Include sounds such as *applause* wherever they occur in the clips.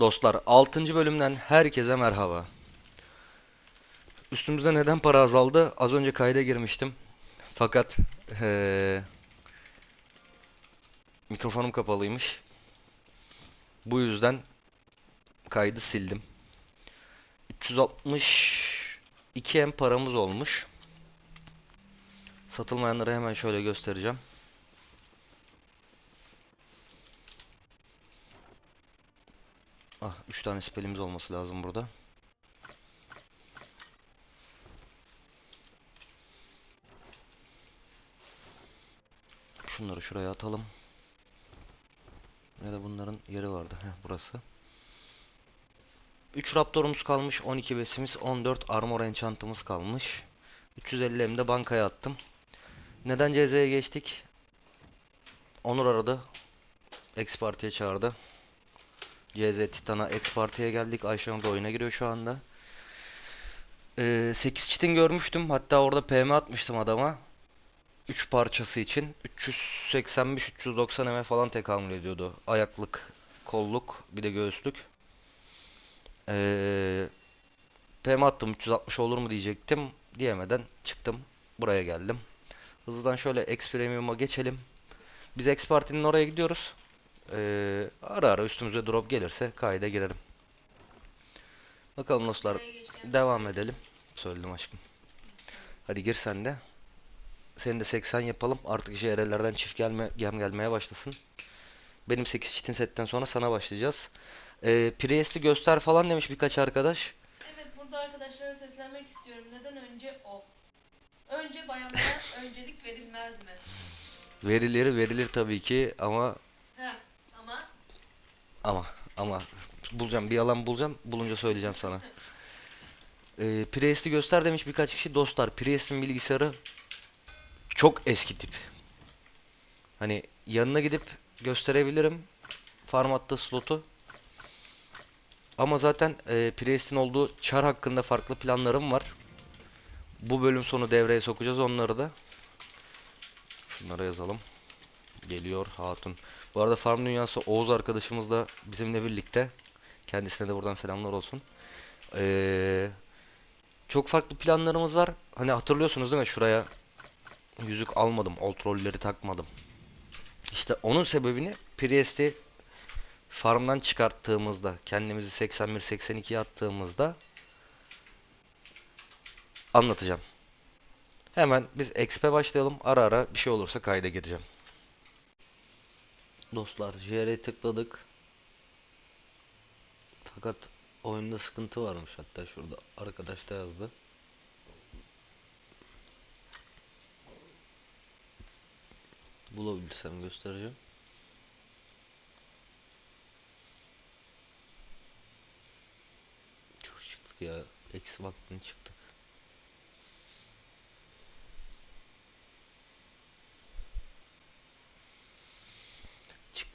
Dostlar 6. bölümden herkese merhaba. Üstümüzde neden para azaldı? Az önce kayda girmiştim. Fakat eee, mikrofonum kapalıymış. Bu yüzden kaydı sildim. 362 M paramız olmuş. Satılmayanları hemen şöyle göstereceğim. Ah 3 tane spelimiz olması lazım burada. Şunları şuraya atalım. Ya da bunların yeri vardı. Heh, burası. 3 raptorumuz kalmış. 12 besimiz. 14 armor enchantımız kalmış. 350 M de bankaya attım. Neden CZ'ye geçtik? Onur aradı. X Party'ye çağırdı. CZ Titan'a X Party'ye geldik. Ayşenur da oyuna giriyor şu anda. Ee, 8 çitin görmüştüm. Hatta orada PM atmıştım adama. 3 parçası için. 385-390 M falan tekamül ediyordu. Ayaklık, kolluk, bir de göğüslük. Ee, PM attım 360 olur mu diyecektim. Diyemeden çıktım. Buraya geldim. Hızlıdan şöyle X Premium'a geçelim. Biz X Party'nin oraya gidiyoruz. Ee, ara ara üstümüze drop gelirse kayda girerim. Bakalım dostlar devam edelim. Söyledim aşkım. Hadi gir sen de. Senin de 80 yapalım. Artık JR'lerden çift gelme, gem gelmeye başlasın. Benim 8 çitin setten sonra sana başlayacağız. Ee, Priest'i göster falan demiş birkaç arkadaş. Evet burada arkadaşlara seslenmek istiyorum. Neden önce o? Önce bayanlara *laughs* öncelik verilmez mi? Verilir verilir tabii ki ama ama ama bulacağım bir yalan bulacağım. Bulunca söyleyeceğim sana. Ee, Priest'i göster demiş birkaç kişi. Dostlar Priest'in bilgisayarı çok eski tip. Hani yanına gidip gösterebilirim. Farm attığı slotu. Ama zaten e, Priest'in olduğu çar hakkında farklı planlarım var. Bu bölüm sonu devreye sokacağız onları da. Şunlara yazalım. Geliyor hatun. Bu arada Farm Dünyası Oğuz arkadaşımız da bizimle birlikte. Kendisine de buradan selamlar olsun. Ee, çok farklı planlarımız var. Hani hatırlıyorsunuz değil mi? Şuraya yüzük almadım. Old rolleri takmadım. İşte onun sebebini Priest'i farmdan çıkarttığımızda, kendimizi 81-82'ye attığımızda anlatacağım. Hemen biz XP başlayalım. Ara ara bir şey olursa kayda gireceğim. Dostlar JR'ye tıkladık. Fakat oyunda sıkıntı varmış hatta şurada arkadaş da yazdı. Bulabilirsem göstereceğim. Çok çıktık ya. Eksi vaktini çıktık.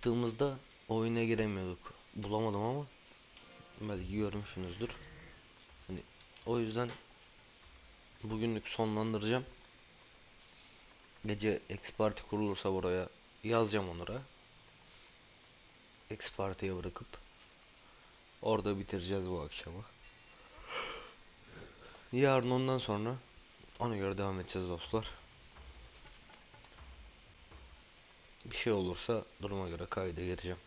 Çıktığımızda oyuna giremiyorduk. Bulamadım ama belki görmüşsünüzdür. Hani o yüzden bugünlük sonlandıracağım. Gece X Party kurulursa buraya yazacağım onlara. X Party'ye bırakıp orada bitireceğiz bu akşamı. Yarın ondan sonra ona göre devam edeceğiz dostlar. Bir şey olursa duruma göre kayda gireceğim.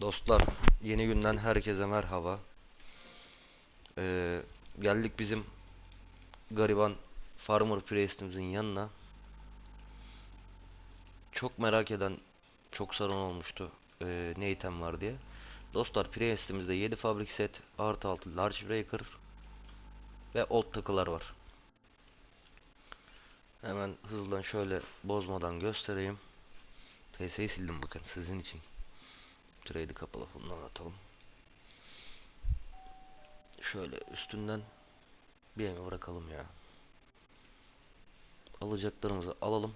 Dostlar yeni günden herkese merhaba. Ee, geldik bizim gariban Farmer Priest'imizin yanına. Çok merak eden çok sorun olmuştu. Ee, ne item var diye. Dostlar Priest'imizde 7 fabrik set artı 6 large breaker ve old takılar var. Hemen hızlan şöyle bozmadan göstereyim. TS'yi sildim bakın sizin için. Trade'i kapalı bundan atalım. Şöyle üstünden bir emi bırakalım ya. Alacaklarımızı alalım.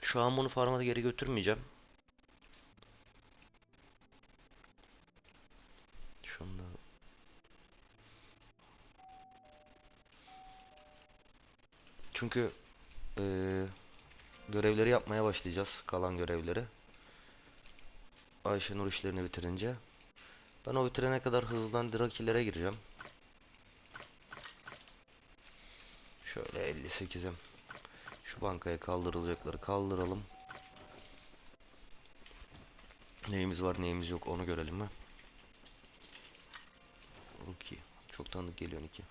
Şu an bunu farm'a geri götürmeyeceğim. Da Çünkü eee, görevleri yapmaya başlayacağız. Kalan görevleri. Ayşenur işlerini bitirince. Ben o bitirene kadar hızlıdan Drakilere gireceğim. Şöyle 58'e. Şu bankaya kaldırılacakları kaldıralım. Neyimiz var neyimiz yok onu görelim mi? 2. Çok tanıdık geliyor 2.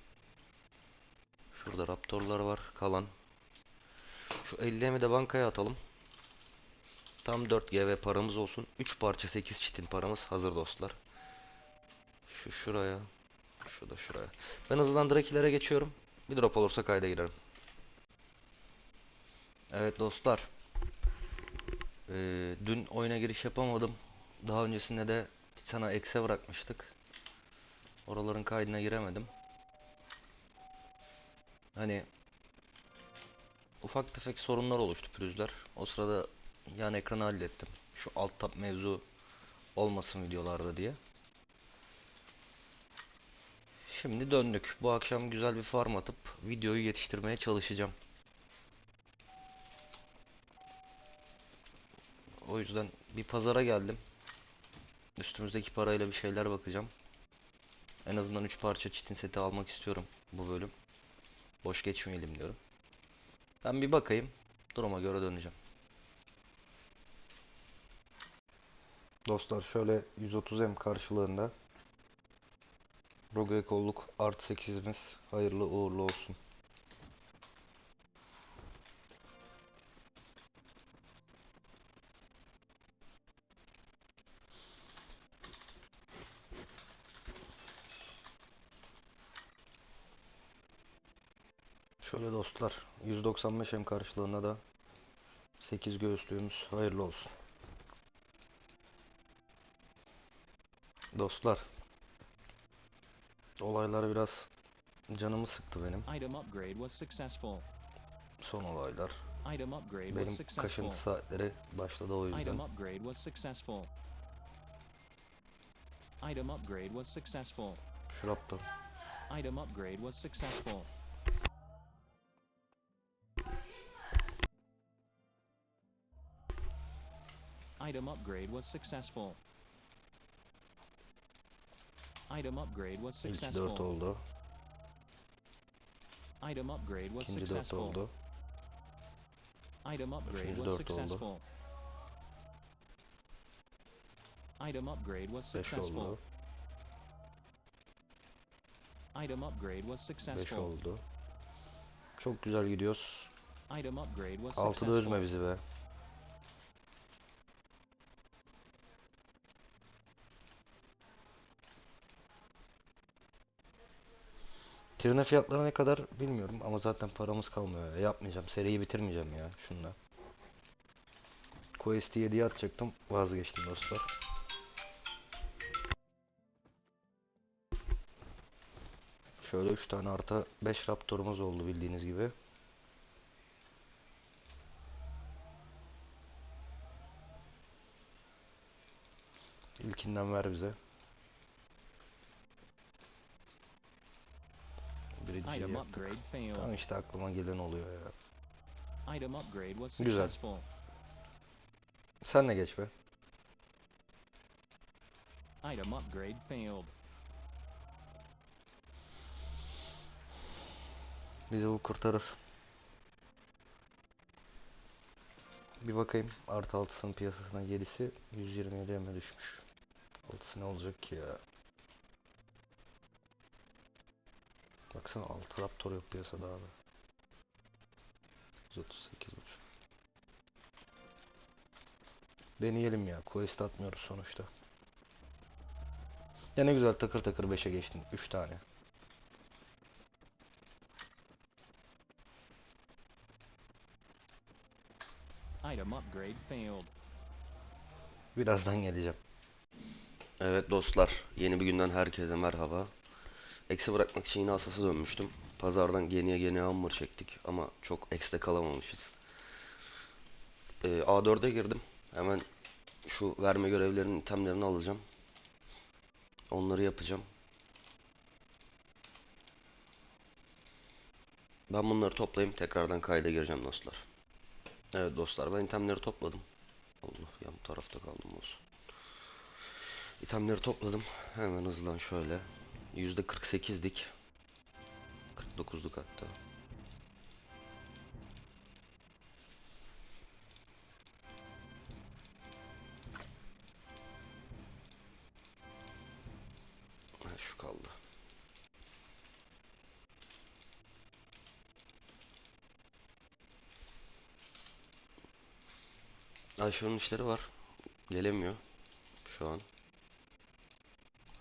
Şurada raptorlar var kalan. Şu 50'mi de bankaya atalım. Tam 4 GV paramız olsun. 3 parça 8 çitin paramız hazır dostlar. Şu şuraya. Şu da şuraya. Ben hızlıdan Drakilere geçiyorum. Bir drop olursa kayda girerim. Evet dostlar. Ee, dün oyuna giriş yapamadım. Daha öncesinde de sana ekse bırakmıştık. Oraların kaydına giremedim. Hani ufak tefek sorunlar oluştu pürüzler. O sırada yan ekranı hallettim. Şu alt tab mevzu olmasın videolarda diye. Şimdi döndük. Bu akşam güzel bir farm atıp videoyu yetiştirmeye çalışacağım. O yüzden bir pazara geldim. Üstümüzdeki parayla bir şeyler bakacağım. En azından 3 parça çitin seti almak istiyorum bu bölüm. Boş geçmeyelim diyorum. Ben bir bakayım. Duruma göre döneceğim. Dostlar şöyle 130M karşılığında Rogue kolluk artı 8'imiz hayırlı uğurlu olsun. Dostlar 195M karşılığında da 8 göğüslüğümüz hayırlı olsun. Dostlar olaylar biraz canımı sıktı benim son olaylar. Benim kaşıntı saatleri başladı o yüzden. Item upgrade was successful. Item upgrade was successful. Şu raptor. Item upgrade was successful. Item upgrade was successful. Item upgrade was İlki 4 successful. oldu. Item upgrade was İkinci 4 successful. oldu. Item upgrade Üçüncü was dört oldu. successful. Item upgrade was 5 successful. oldu. Item upgrade was 5 successful. oldu. Çok güzel gidiyoruz. Item upgrade was 6'da successful. üzme bizi be. Trine fiyatları ne kadar bilmiyorum ama zaten paramız kalmıyor ya. Yapmayacağım. Seriyi bitirmeyeceğim ya şunla. Quest'i 7'ye atacaktım. Vazgeçtim dostlar. Şöyle 3 tane artı 5 raptorumuz oldu bildiğiniz gibi. İlkinden ver bize. Birinciyi Item yaptık. upgrade failed. Tamam işte aklıma gelen oluyor ya. Item upgrade was Güzel. successful. Sen de geç be. Item upgrade failed. Bizi bu kurtarır. Bir bakayım. Artı altısının piyasasına 7'si 127'ye mi düşmüş? Altısı ne olacak ki ya? Baksana 6 Raptor yok piyasada abi. 138 buçuk. Deneyelim ya. Quest atmıyoruz sonuçta. Ya ne güzel takır takır 5'e geçtin. 3 tane. Item upgrade failed. Birazdan geleceğim. Evet dostlar, yeni bir günden herkese merhaba. Eksi bırakmak için yine asası dönmüştüm. Pazardan geniye geniye hammer çektik ama çok ekste kalamamışız. Ee, A4'e girdim. Hemen şu verme görevlerinin itemlerini alacağım. Onları yapacağım. Ben bunları toplayayım tekrardan kayda gireceğim dostlar. Evet dostlar ben itemleri topladım. Allah yan tarafta kaldım olsun. İtemleri topladım. Hemen hızlan şöyle. %48'dik. 49'luk hatta. Ha, şu kaldı. Ayşe'nin işleri var. Gelemiyor şu an.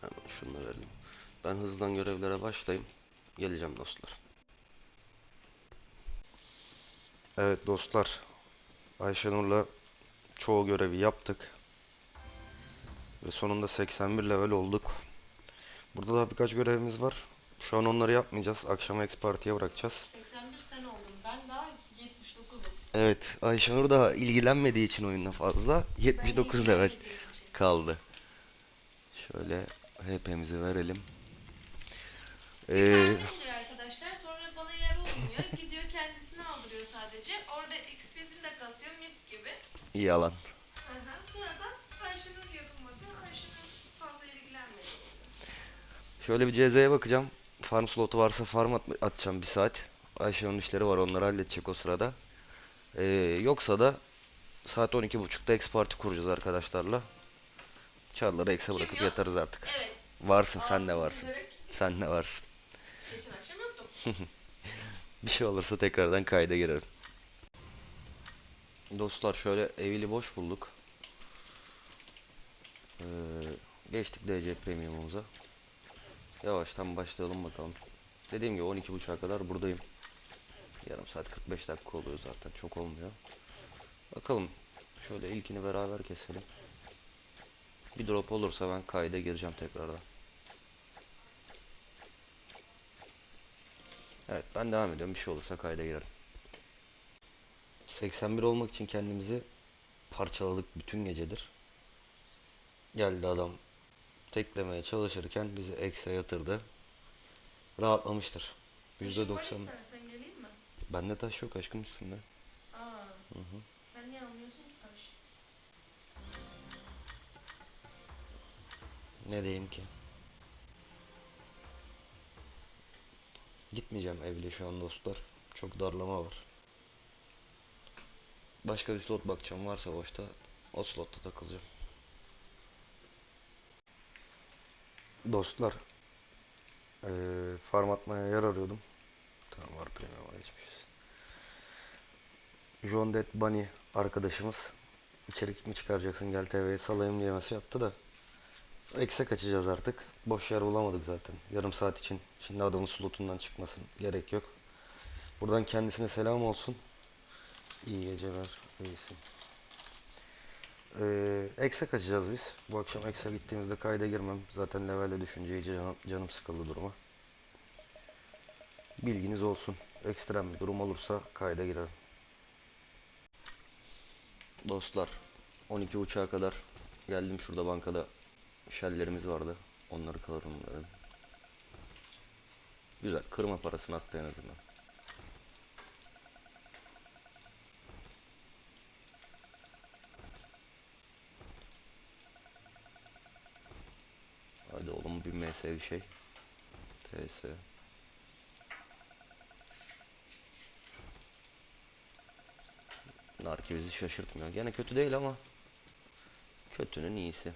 Hemen şunu verelim. Ben hızlan görevlere başlayayım. Geleceğim dostlar. Evet dostlar. Ayşenur'la çoğu görevi yaptık. Ve sonunda 81 level olduk. Burada da birkaç görevimiz var. Şu an onları yapmayacağız. Akşama X Party'ye bırakacağız. 81 sene oldum. Ben daha 79'um. Evet, Ayşenur da ilgilenmediği için oyunla fazla 79 level kaldı. Şöyle hepimizi verelim. Bir Ee, tane oluyor arkadaşlar. Sonra bana yer olmuyor. *laughs* Gidiyor kendisini aldırıyor sadece. Orada XP'sini de kasıyor mis gibi. yalan. Hı hı. Sonradan Ayşenur yapılmadı. Ayşenur fazla ilgilenmedi. Şöyle bir CZ'ye bakacağım. Farm slotu varsa farm at- atacağım bir saat. Ayşe'nin işleri var onları halledecek o sırada. Ee, yoksa da saat 12.30'da X Party kuracağız arkadaşlarla. Çarları X'e bırakıp yok? yatarız artık. Evet. Varsın sen de varsın. Sen de varsın. Akşam yoktum. *laughs* Bir şey olursa tekrardan kayda girerim. Dostlar şöyle evili boş bulduk. Ee, geçtik DC Premium'umuza. Yavaştan başlayalım bakalım. Dediğim gibi 12.30'a kadar buradayım. Yarım saat 45 dakika oluyor zaten çok olmuyor. Bakalım şöyle ilkini beraber keselim. Bir drop olursa ben kayda gireceğim tekrardan. Evet ben devam ediyorum. Bir şey olursa kayda girerim. 81 olmak için kendimizi parçaladık bütün gecedir. Geldi adam teklemeye çalışırken bizi ekse yatırdı. Rahatlamıştır. Taşın var %90. istersen geleyim mi? Bende taş yok aşkım üstünde. Aa, Hı hı. sen niye almıyorsun ki taş? Ne diyeyim ki? Gitmeyeceğim evli şu an dostlar. Çok darlama var. Başka bir slot bakacağım varsa boşta o slotta takılacağım. Dostlar eee farm atmaya yer arıyordum. Tamam var premium'a geçmişiz. John Dead Bunny arkadaşımız içerik mi çıkaracaksın gel TV'ye salayım diye mesaj attı da Ekse kaçacağız artık. Boş yer bulamadık zaten. Yarım saat için. Şimdi adamın slotundan çıkmasın. Gerek yok. Buradan kendisine selam olsun. İyi geceler. İyisin. Ee, kaçacağız biz. Bu akşam Ekse gittiğimizde kayda girmem. Zaten levelde düşünce iyice canım, canım sıkıldı duruma. Bilginiz olsun. Ekstrem bir durum olursa kayda girerim. Dostlar 12 uçağa kadar geldim şurada bankada Shell'lerimiz vardı. Onları dedim. Güzel. Kırma parasını attı en azından. Hadi oğlum bir MS bir şey. TS. Narki bizi şaşırtmıyor. Gene kötü değil ama kötünün iyisi.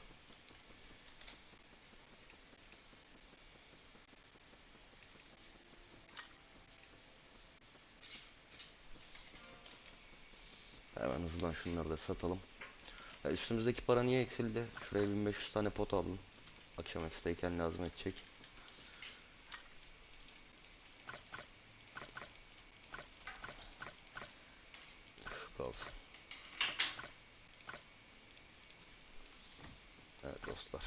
Hızlan şunları da satalım. Ya üstümüzdeki para niye eksildi? Şuraya 1500 tane pot aldım. Akşam eksteyken lazım edecek. Şu kalsın. Evet dostlar.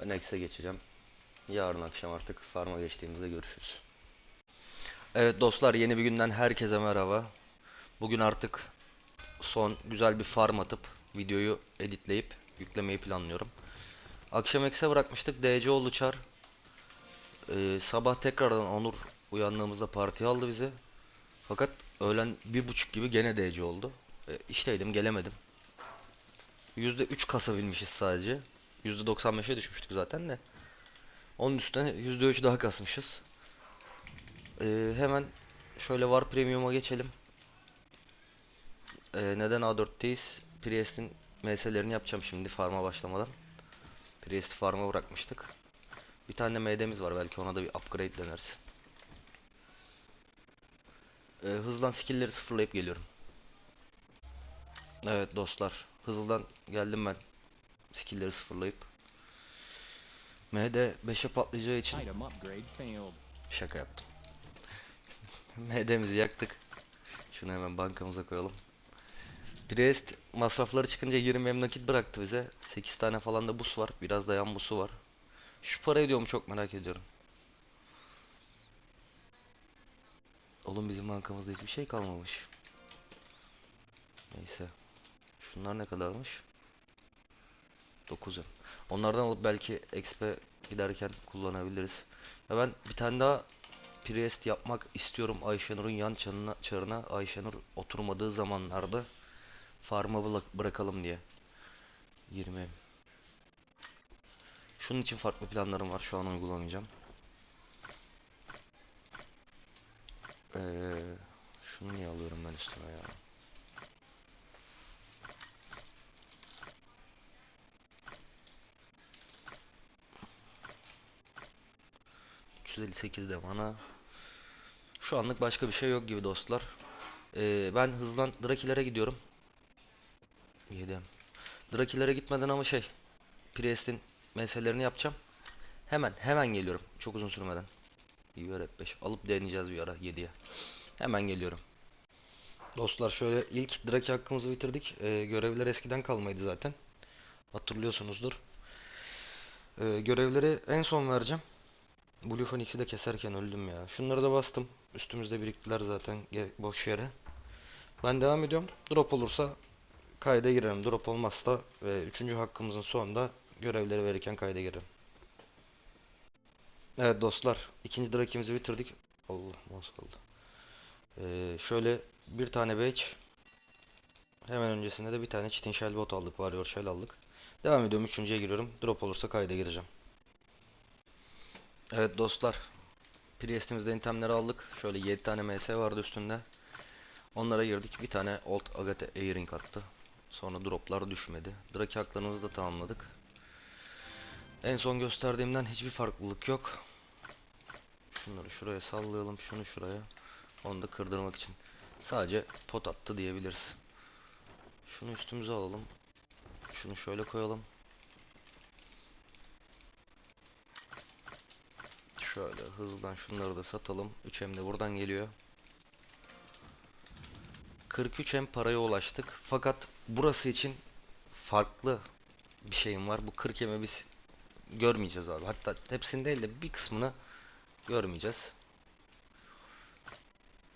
Ben ekse geçeceğim. Yarın akşam artık farma geçtiğimizde görüşürüz. Evet dostlar yeni bir günden herkese merhaba. Bugün artık son güzel bir farm atıp videoyu editleyip yüklemeyi planlıyorum. Akşam ekse bırakmıştık. DC oldu çar. Ee, sabah tekrardan Onur uyandığımızda partiye aldı bizi. Fakat öğlen bir buçuk gibi gene DC oldu. Ee, işteydim gelemedim. %3 kasabilmişiz sadece. %95'e düşmüştük zaten de. Onun üstüne %3 daha kasmışız. Ee, hemen şöyle var premium'a geçelim. Ee, neden A4'teyiz? Priest'in MS'lerini yapacağım şimdi farma başlamadan. Priest'i farma bırakmıştık. Bir tane de MD'miz var belki ona da bir upgrade deneriz. Ee, hızlan skill'leri sıfırlayıp geliyorum. Evet dostlar, hızlıdan geldim ben. Skill'leri sıfırlayıp. MD 5'e patlayacağı için. Şaka yaptım. *laughs* MD'mizi yaktık. Şunu hemen bankamıza koyalım. Priest masrafları çıkınca 20 em nakit bıraktı bize. 8 tane falan da bus var. Biraz da yan busu var. Şu para ediyor mu çok merak ediyorum. Oğlum bizim bankamızda hiçbir şey kalmamış. Neyse. Şunlar ne kadarmış? 9 em. Onlardan alıp belki XP giderken kullanabiliriz. Ya ben bir tane daha Priest yapmak istiyorum Ayşenur'un yan çanına, çarına Ayşenur oturmadığı zamanlarda farm'a bırak- bırakalım diye. 20 Şunun için farklı planlarım var. Şu an uygulamayacağım. Ee, şunu niye alıyorum ben üstüme ya? ...358 de bana. Şu anlık başka bir şey yok gibi dostlar. Ee, ben hızlan Drakilere gidiyorum. Yedim. Drakilere gitmeden ama şey... Priest'in meselelerini yapacağım. Hemen hemen geliyorum. Çok uzun sürmeden. Yiyor hep 5. Alıp deneyeceğiz bir ara 7'ye. Hemen geliyorum. Dostlar şöyle ilk Draki hakkımızı bitirdik. Ee, görevler eskiden kalmaydı zaten. Hatırlıyorsunuzdur. Ee, görevleri en son vereceğim. Blue Phoenix'i de keserken öldüm ya. Şunları da bastım. Üstümüzde biriktiler zaten boş yere. Ben devam ediyorum. Drop olursa kayda girerim. Drop olmazsa ve üçüncü hakkımızın sonunda görevleri verirken kayda girerim. Evet dostlar. ikinci drakimizi bitirdik. Allah mouse kaldı. Ee, şöyle bir tane badge. Hemen öncesinde de bir tane Chitin Shell bot aldık. Warrior Shell aldık. Devam ediyorum. Üçüncüye giriyorum. Drop olursa kayda gireceğim. Evet dostlar. Priest'imizden itemleri aldık. Şöyle 7 tane MS vardı üstünde. Onlara girdik. Bir tane Old Agate Earring attı. Sonra droplar düşmedi. Draki haklarımızı da tamamladık. En son gösterdiğimden hiçbir farklılık yok. Şunları şuraya sallayalım. Şunu şuraya. Onu da kırdırmak için. Sadece pot attı diyebiliriz. Şunu üstümüze alalım. Şunu şöyle koyalım. Şöyle hızlıdan şunları da satalım. 3M de buradan geliyor. 43 M paraya ulaştık. Fakat burası için farklı bir şeyim var. Bu 40 M'i biz görmeyeceğiz abi. Hatta hepsini değil de bir kısmını görmeyeceğiz.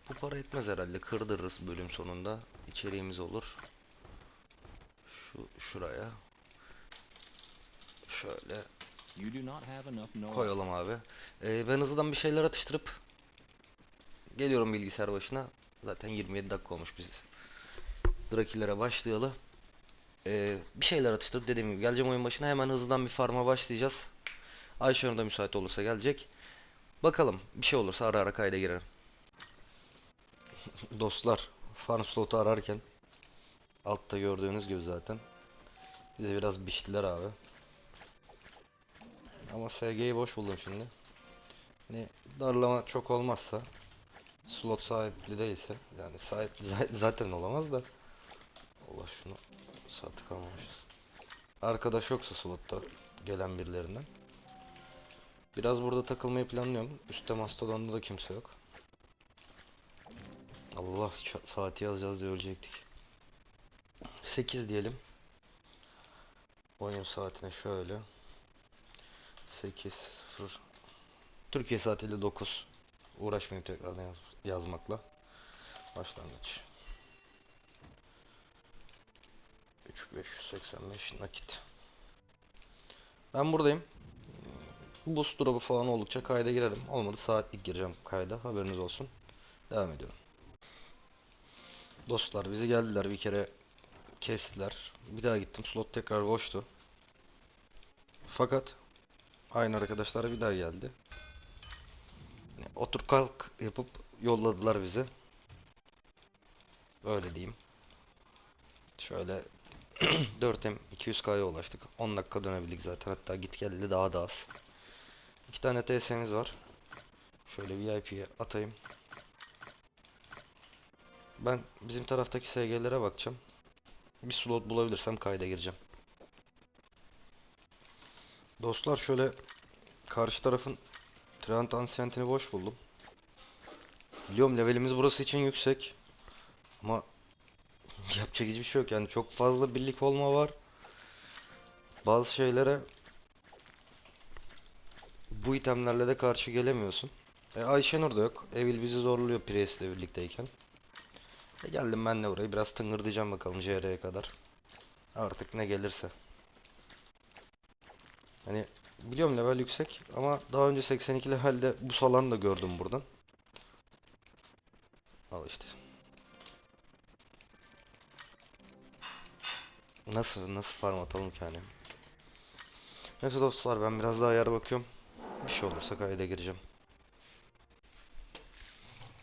Bu para etmez herhalde. Kırdırırız bölüm sonunda. İçeriğimiz olur. Şu şuraya. Şöyle koyalım abi. Ee, ben hızlıdan bir şeyler atıştırıp geliyorum bilgisayar başına. Zaten 27 dakika olmuş biz Drakilere başlayalı. Ee, bir şeyler atıştırıp dediğim gibi geleceğim oyun başına hemen hızlıdan bir farma başlayacağız. Ayşenur da müsait olursa gelecek. Bakalım bir şey olursa ara ara kayda girerim. *laughs* Dostlar farm slotu ararken altta gördüğünüz gibi zaten bize biraz biçtiler abi. Ama SG'yi boş buldum şimdi. Hani darlama çok olmazsa slot sahipli değilse yani sahipli *laughs* za- zaten olamaz da Allah şunu sattık almamışız. Arkadaş yoksa slotta gelen birilerinden. Biraz burada takılmayı planlıyorum. Üstte Mastodon'da da kimse yok. Allah saati yazacağız diye ölecektik. 8 diyelim. Oyun saatine şöyle. 8 0 Türkiye saatiyle 9 uğraşmayayım tekrardan yaz, yazmakla başlangıç. 3585 nakit. Ben buradayım. Boost drop'u falan oldukça kayda girerim. Olmadı saatlik gireceğim kayda. Haberiniz olsun. Devam ediyorum. Dostlar bizi geldiler bir kere kestiler. Bir daha gittim slot tekrar boştu. Fakat aynı arkadaşlar bir daha geldi. Yani Otur kalk yapıp yolladılar bizi. Öyle diyeyim. Şöyle *clears throat* 4M 200K'ya ulaştık. 10 dakika dönebildik zaten. Hatta git geldi daha da az. İki tane TS'miz var. Şöyle VIP'ye atayım. Ben bizim taraftaki SG'lere bakacağım. Bir slot bulabilirsem kayda gireceğim. Dostlar şöyle karşı tarafın Trent Ancient'ini boş buldum. Biliyorum levelimiz burası için yüksek. Ama *laughs* yapacak hiçbir şey yok yani çok fazla birlik olma var. Bazı şeylere bu itemlerle de karşı gelemiyorsun. E, Ayşenur da yok. Evil bizi zorluyor Priest'le birlikteyken. E, geldim ben de burayı biraz tıngırdayacağım bakalım JR'ye kadar. Artık ne gelirse. Hani biliyorum level yüksek ama daha önce 82 levelde bu salan da gördüm buradan. Al işte. Nasıl nasıl farm atalım ki hani. Neyse dostlar ben biraz daha yer bakıyorum. Bir şey olursa kayda gireceğim.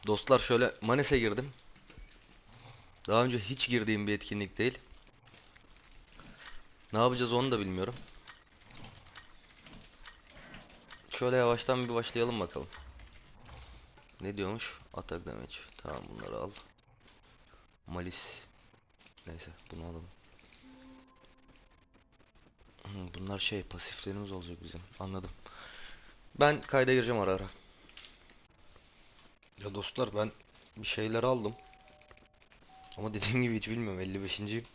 Dostlar şöyle Manes'e girdim. Daha önce hiç girdiğim bir etkinlik değil. Ne yapacağız onu da bilmiyorum. Şöyle yavaştan bir başlayalım bakalım. Ne diyormuş? Atak damage. Tamam bunları al. Malis. Neyse bunu alalım. Hmm, Bunlar şey pasiflerimiz olacak bizim. Anladım. Ben kayda gireceğim ara ara. Ya dostlar ben bir şeyler aldım. Ama dediğim gibi hiç bilmiyorum. 55.yim.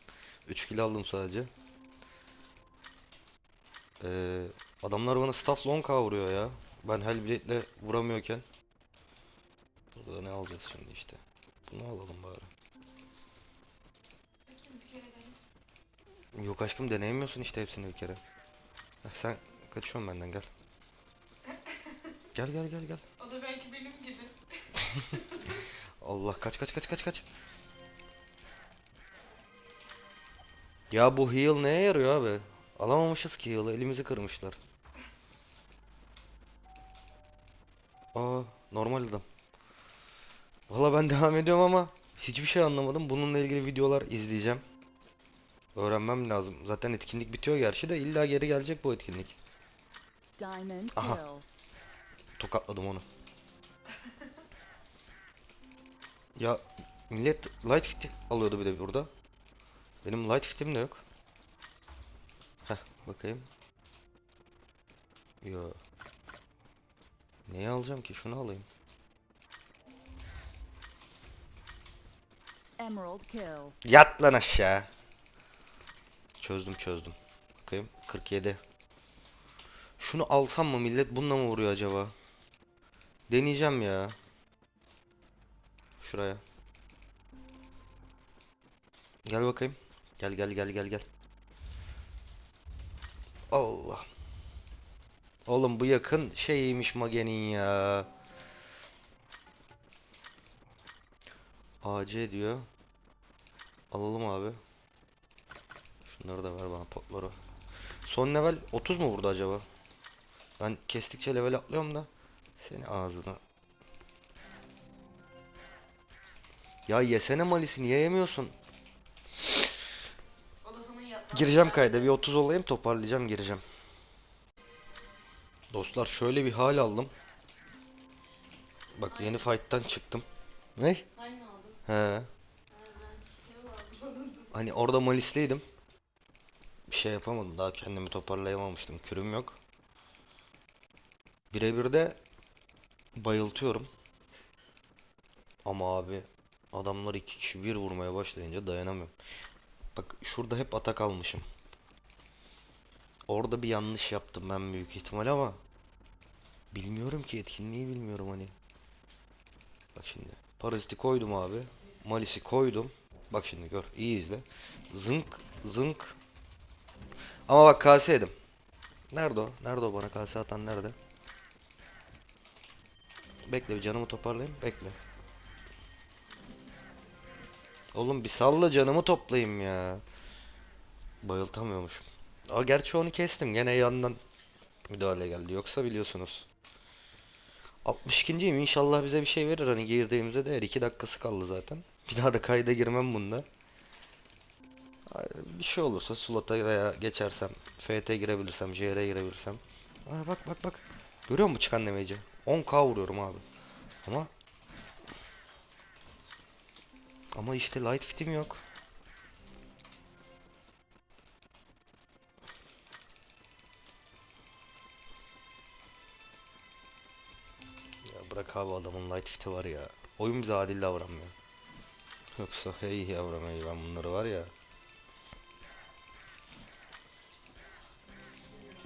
3 kill aldım sadece. Ee, adamlar bana staff long vuruyor ya. Ben Hellblade'le vuramıyorken. Burada ne alacağız şimdi işte. Bunu alalım bari. Yok aşkım deneyemiyorsun işte hepsini bir kere. Heh, sen kaçıyorsun benden gel. Gel gel gel gel. O da belki benim gibi. *laughs* Allah kaç kaç kaç kaç kaç. Ya bu heal neye yarıyor abi? Alamamışız ki heal'ı elimizi kırmışlar. Aa normal adam. Valla ben *laughs* devam ediyorum ama hiçbir şey anlamadım. Bununla ilgili videolar izleyeceğim. Öğrenmem lazım. Zaten etkinlik bitiyor gerçi de illa geri gelecek bu etkinlik. Aha. Tokatladım onu. Ya millet light fit alıyordu bir de burada. Benim light fit'im de yok. Heh bakayım. Yo. Neyi alacağım ki? Şunu alayım. Yat lan aşağı. Çözdüm çözdüm. Bakayım 47. Şunu alsam mı millet bununla mı vuruyor acaba? Deneyeceğim ya. Şuraya. Gel bakayım. Gel gel gel gel gel. Allah. Oğlum bu yakın şeymiş Magen'in ya. AC diyor. Alalım abi. Şunları da ver bana potları. Son level 30 mu vurdu acaba? Ben kestikçe level atlıyorum da. Seni ağzına. Ya yesene malisi niye yemiyorsun? Gireceğim kayda bir 30 olayım toparlayacağım gireceğim. Dostlar şöyle bir hal aldım. Bak yeni fight'tan çıktım. Ne? He. Hani orada malisliydim. Bir şey yapamadım. Daha kendimi toparlayamamıştım. Kürüm yok. Birebir de bayıltıyorum. Ama abi adamlar iki kişi bir vurmaya başlayınca dayanamıyorum. Bak şurada hep atak almışım. Orada bir yanlış yaptım ben büyük ihtimal ama bilmiyorum ki etkinliği bilmiyorum hani. Bak şimdi paraziti koydum abi. Malisi koydum. Bak şimdi gör. iyi izle. Zınk zınk. Ama bak kase yedim. Nerede o? Nerede o bana kase atan nerede? Bekle bir canımı toparlayayım. Bekle. Oğlum bir salla canımı toplayayım ya. Bayıltamıyormuşum. Aa, gerçi onu kestim. Gene yandan müdahale geldi. Yoksa biliyorsunuz. 62.yim. İnşallah bize bir şey verir. Hani girdiğimizde değer. 2 dakikası kaldı zaten. Bir daha da kayda girmem bunda. Bir şey olursa slota veya geçersem FT girebilirsem, JR girebilirsem. Aa, bak bak bak. Görüyor musun çıkan demeci? 10k vuruyorum abi. Ama ama işte light fit'im yok. Bırak abi adamın light fit'i var ya. Oyun bize adil davranmıyor. Yoksa hey yavrum hey ben bunları var ya.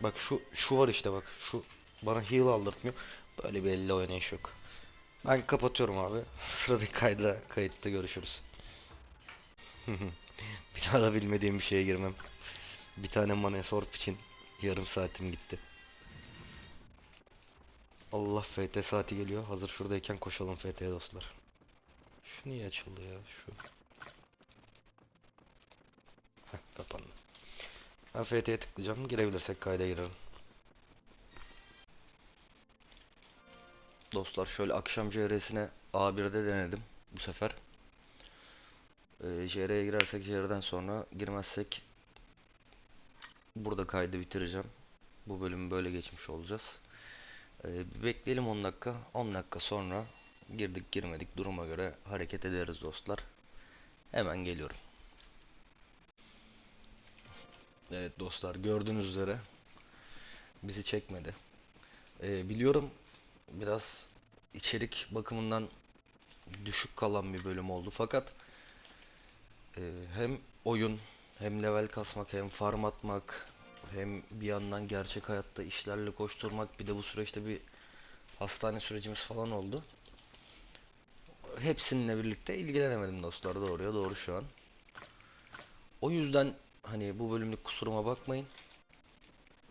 Bak şu şu var işte bak şu bana heal aldırtmıyor. Böyle bir elle oynayış yok. Ben kapatıyorum abi. *laughs* Sıradaki kayda kayıtta görüşürüz. *laughs* bir daha da bilmediğim bir şeye girmem. Bir tane mana sorp için yarım saatim gitti. Allah FT saati geliyor. Hazır şuradayken koşalım FT'ye dostlar. Şu niye açıldı ya? Şu. Heh, kapandı. Ben FT'ye tıklayacağım. Girebilirsek kayda girerim. Dostlar şöyle akşam JR'sine A1'de denedim bu sefer. Ee, JR'ye girersek JR'den sonra girmezsek burada kaydı bitireceğim. Bu bölümü böyle geçmiş olacağız. Ee, bir bekleyelim 10 dakika. 10 dakika sonra girdik girmedik duruma göre hareket ederiz dostlar. Hemen geliyorum. Evet dostlar gördüğünüz üzere bizi çekmedi. Ee, biliyorum biraz içerik bakımından düşük kalan bir bölüm oldu fakat e, hem oyun hem level kasmak hem farm atmak hem bir yandan gerçek hayatta işlerle koşturmak bir de bu süreçte bir hastane sürecimiz falan oldu. Hepsininle birlikte ilgilenemedim dostlar doğruya doğru şu an. O yüzden hani bu bölümlük kusuruma bakmayın.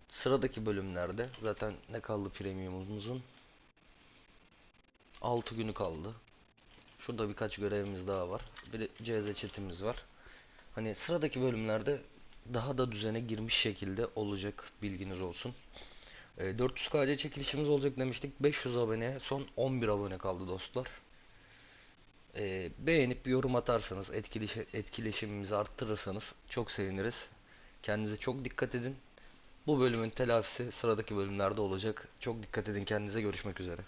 Sıradaki bölümlerde zaten ne kaldı premiumumuzun? 6 günü kaldı. Şurada birkaç görevimiz daha var. Bir de CZ chatimiz var. Hani sıradaki bölümlerde daha da düzene girmiş şekilde olacak bilginiz olsun. E, 400 KC çekilişimiz olacak demiştik. 500 aboneye son 11 abone kaldı dostlar. E, beğenip yorum atarsanız, etkileşi, etkileşimimizi arttırırsanız çok seviniriz. Kendinize çok dikkat edin. Bu bölümün telafisi sıradaki bölümlerde olacak. Çok dikkat edin kendinize. Görüşmek üzere.